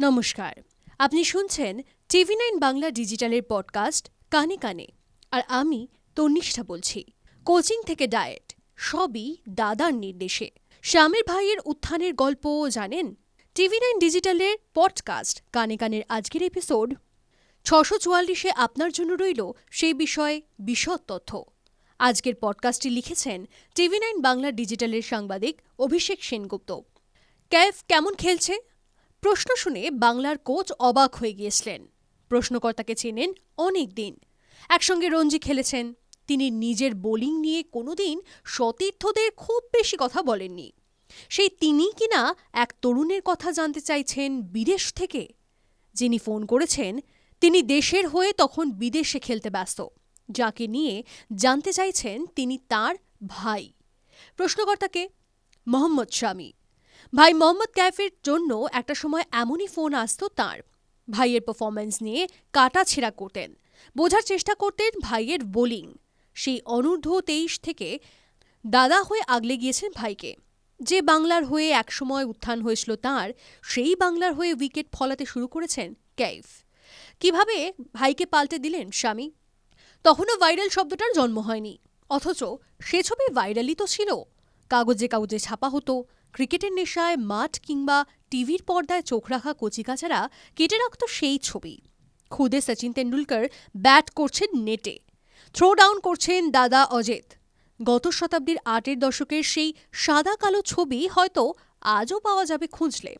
নমস্কার। আপনি শুনছেন টিভি নাইন বাংলা ডিজিটালের পডকাস্ট কানে কানে। আর আমি তন্নিষ্ঠা বলছি। কোচিং থেকে ডায়েট, সবই দাদার নির্দেশে। স্বামীর ভাইয়ের উত্থানের গল্প জানেন? টিভি নাইন ডিজিটালের পডকাস্ট কানে কানের আজকের এপিসোড, ছশো চুয়াল্লিশে আপনার জন্য রইল সেই বিষয়ে বিশদ তথ্য। আজকের পডকাস্টটি লিখেছেন টিভি নাইন বাংলা ডিজিটালের সাংবাদিক অভিষেক সেনগুপ্ত। ক্যাফ কেমন খেলছে? প্রশ্ন শুনে বাংলার কোচ অবাক হয়ে গিয়েছিলেন। প্রশ্নকর্তাকে চেনেন অনেক দিন। একসঙ্গে রঞ্জি খেলেছেন। তিনি নিজের বোলিং নিয়ে কোনোদিন সতীর্থদের খুব বেশি কথা বলেননি। সেই তিনি কিনা এক তরুণের কথা জানতে চাইছেন বিদেশ থেকে। যিনি ফোন করেছেন, তিনি দেশের হয়ে তখন বিদেশে খেলতে ব্যস্ত। যাকে নিয়ে জানতে চাইছেন তিনি তার ভাই। প্রশ্নকর্তাকে, মোহাম্মদ শামী ভাই মোহাম্মদ ক্যাফের জন্য একটা সময় এমনই ফোন আসত তার। ভাইয়ের পারফরম্যান্স নিয়ে কাটা ছেঁড়া করতেন। বোঝার চেষ্টা করতেন ভাইয়ের বোলিং। সেই অনূর্ধ্ব তেইশ থেকে দাদা হয়ে আগলে গিয়েছেন ভাইকে। যে বাংলার হয়ে একসময় উত্থান হয়েছিল তার, সেই বাংলার হয়ে উইকেট ফলাতে শুরু করেছেন ক্যাইফ কীভাবে ভাইকে পাল্টে দিলেন স্বামী? তখনও ভাইরাল শব্দটার জন্ম হয়নি। অথচ সে ছবি ভাইরালই তো ছিল। কাগজে কাগজে ছাপা হতো ক্রিকেটের নেশায় মাঠ কিংবা টিভির পর্দায় চোখ রাখা কচিকাচারা কেটে রাখত সেই ছবি। খুদে সচিন তেন্ডুলকর ব্যাট করছেন নেটে থ্রো ডাউন করছেন দাদা অজিত। গত শতাব্দীর আটের দশকের সেই সাদা কালো ছবি হয়তো আজও পাওয়া যাবে খুঁজলে।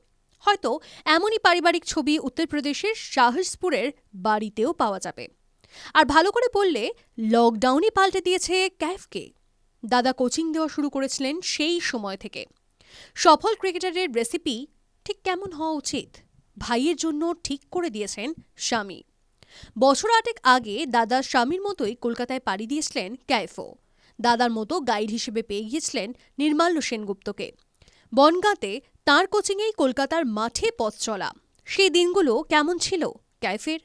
হয়তো এমনই পারিবারিক ছবি উত্তরপ্রদেশের শাহসপুরের বাড়িতেও পাওয়া যাবে। আর ভালো করে বললে লকডাউনই পাল্টে দিয়েছে ক্যাফকে। দাদা কোচিং দেওয়া শুরু করেছিলেন সেই সময় থেকে। সফল ক্রিকেটারের রেসিপি ঠিক কেমন হওয়া উচিত? ভাইয়ের জন্য ঠিক করে দিয়েছেন স্বামী। বছর আটেক আগে দাদা স্বামীর মতোই কলকাতায় পাড়ি দিয়েছিলেন ক্যাফো। দাদার মতো গাইড হিসেবে পেয়ে গিয়েছিলেন নির্মাল্য সেনগুপ্তকে। বনগাঁতে তাঁর কোচিংয়েই কলকাতার মাঠে পথ চলা। সেই দিনগুলো কেমন ছিল ক্যাফের?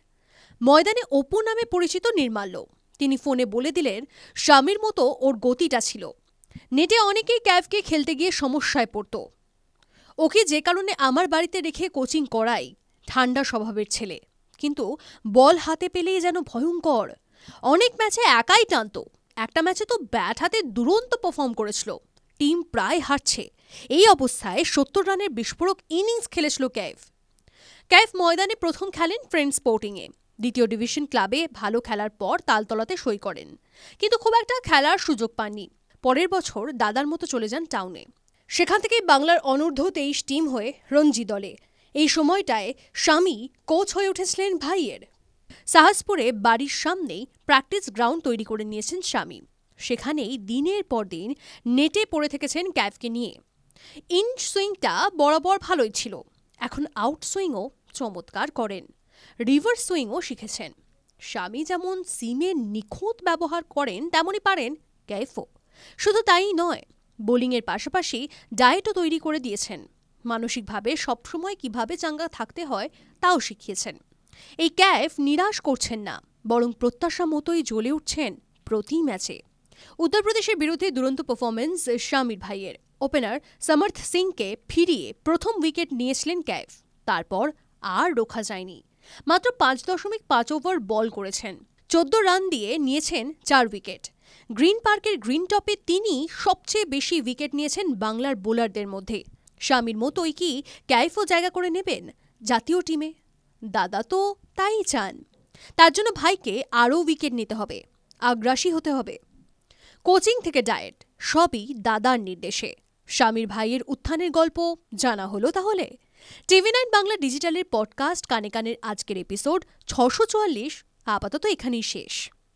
ময়দানে অপু নামে পরিচিত নির্মাল্য। তিনি ফোনে বলে দিলেন, স্বামীর মতো ওর গতিটা ছিল। নেটে অনেকেই ক্যাফকে খেলতে গিয়ে সমস্যায় পড়ত। ওকে যে কারণে আমার বাড়িতে রেখে কোচিং করাই, ঠান্ডা স্বভাবের ছেলে। কিন্তু বল হাতে পেলেই যেন ভয়ঙ্কর। অনেক ম্যাচে একাই টানত। একটা ম্যাচে তো ব্যাট হাতে দুরন্ত পারফর্ম করেছিল। টিম প্রায় হারছে। এই অবস্থায় সত্তর রানের বিস্ফোরক ইনিংস খেলেছিল ক্যাফ ক্যাফ ময়দানে প্রথম খেলেন ফ্রেন্ড স্পোর্টিংয়ে দ্বিতীয় ডিভিশন ক্লাবে ভালো খেলার পর তালতলাতে সই করেন। কিন্তু খুব একটা খেলার সুযোগ পাননি। পরের বছর দাদার মতো চলে যান টাউনে। সেখান থেকেই বাংলার অনূর্ধ্ব তেইশ টিম হয়ে রঞ্জি দলে। এই সময়টায় স্বামী কোচ হয়ে উঠেছিলেন ভাইয়ের। সাহাজপুরে বাড়ির সামনেই প্র্যাকটিস গ্রাউন্ড তৈরি করে নিয়েছেন স্বামী। সেখানেই দিনের পর দিন নেটে পড়ে থেকেছেন ক্যাফকে নিয়ে। ইন সুইংটা বরাবর ভালোই ছিল। এখন আউট সুইংও চমৎকার করেন। রিভার্স সুইংও শিখেছেন। স্বামী যেমন সিমের নিখুঁত ব্যবহার করেন, তেমনই পারেন ক্যাফও। শুধু তাই নয়, বোলিংয়ের পাশাপাশি ডায়েটও তৈরি করে দিয়েছেন। মানসিকভাবে সবসময় কীভাবে চাঙ্গা থাকতে হয়, তাও শিখিয়েছেন। এই ক্যাফ নিরাশ করছেন না, বরং প্রত্যাশা মতোই জ্বলে উঠছেন প্রতি ম্যাচে। উত্তরপ্রদেশের বিরুদ্ধে দুরন্ত পারফরমেন্স স্বামীর ভাইয়ের। ওপেনার সমর্থ সিংকে ফিরিয়ে প্রথম উইকেট নিয়েছিলেন ক্যাফ, তারপর আর রোখা যায়নি। মাত্র পাঁচ দশমিক পাঁচ ওভার বল করেছেন। চোদ্দ রান দিয়ে নিয়েছেন চার উইকেট গ্রিন পার্কের গ্রিন টপে তিনি সবচেয়ে বেশি উইকেট নিয়েছেন বাংলার বোলারদের মধ্যে। স্বামীর মতোই কি ক্যাইফও জায়গা করে নেবেন জাতীয় টিমে? দাদা তো তাই চান। তার জন্য ভাইকে আরও উইকেট নিতে হবে, আগ্রাসী হতে হবে। কোচিং থেকে ডায়েট, সবই দাদার নির্দেশে। স্বামীর ভাইয়ের উত্থানের গল্প জানা হলো তাহলে? টিভি নাইন বাংলা ডিজিটালের পডকাস্ট কানে কানের আজকের এপিসোড ছশো চুয়াল্লিশ, আপাতত এখানেই শেষ।